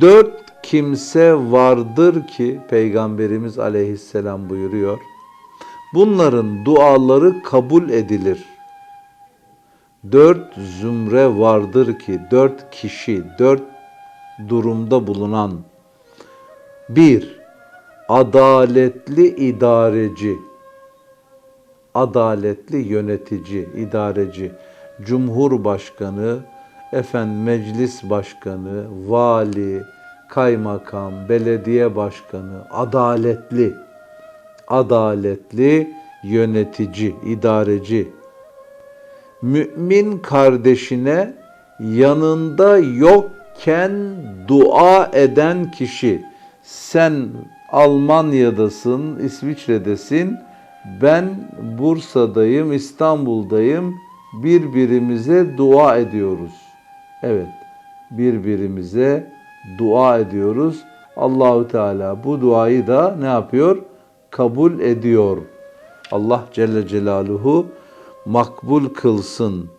Dört kimse vardır ki Peygamberimiz aleyhisselam buyuruyor. Bunların duaları kabul edilir. Dört zümre vardır ki dört kişi, dört durumda bulunan. Bir, adaletli idareci, adaletli yönetici, idareci, cumhurbaşkanı, efendim meclis başkanı, vali, kaymakam, belediye başkanı, adaletli, adaletli yönetici, idareci. Mümin kardeşine yanında yokken dua eden kişi. Sen Almanya'dasın, İsviçre'desin. Ben Bursa'dayım, İstanbul'dayım. Birbirimize dua ediyoruz. Evet, birbirimize dua ediyoruz. Allahu Teala bu duayı da ne yapıyor? Kabul ediyor. Allah Celle Celaluhu makbul kılsın.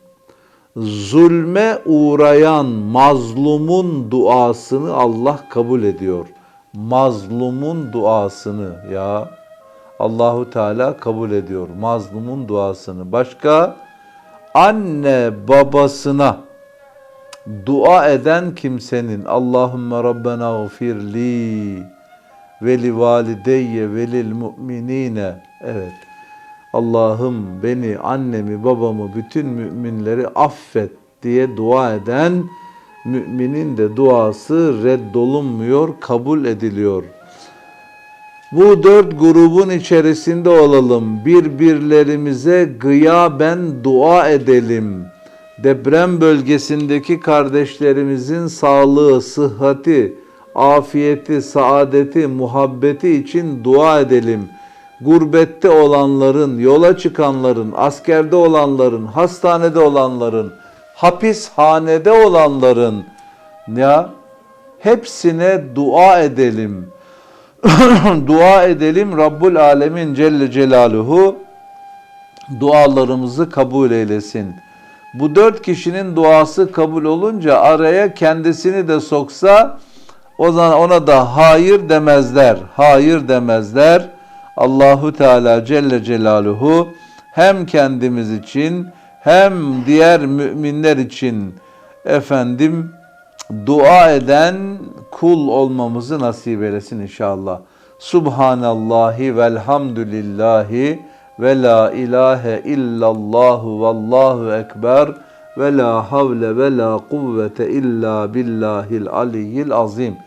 Zulme uğrayan mazlumun duasını Allah kabul ediyor. Mazlumun duasını ya Allahu Teala kabul ediyor mazlumun duasını. Başka anne babasına dua eden kimsenin Allahümme Rabbena gfirli ve li valideyye ve lil mu'minine evet Allah'ım beni, annemi, babamı, bütün müminleri affet diye dua eden müminin de duası reddolunmuyor, kabul ediliyor. Bu dört grubun içerisinde olalım. Birbirlerimize gıyaben dua edelim. Deprem bölgesindeki kardeşlerimizin sağlığı, sıhhati, afiyeti, saadeti, muhabbeti için dua edelim. Gurbette olanların, yola çıkanların, askerde olanların, hastanede olanların, hapishanede olanların ya hepsine dua edelim. dua edelim Rabbul Alemin Celle Celaluhu dualarımızı kabul eylesin. Bu dört kişinin duası kabul olunca araya kendisini de soksa o zaman ona da hayır demezler. Hayır demezler. Allahu Teala Celle Celaluhu hem kendimiz için hem diğer müminler için efendim dua eden kul olmamızı nasip eylesin inşallah. Subhanallahi velhamdülillahi ve la ilahe illallahu vallahu ekber ve la havle ve la kuvvete illa billahil aliyyil azim.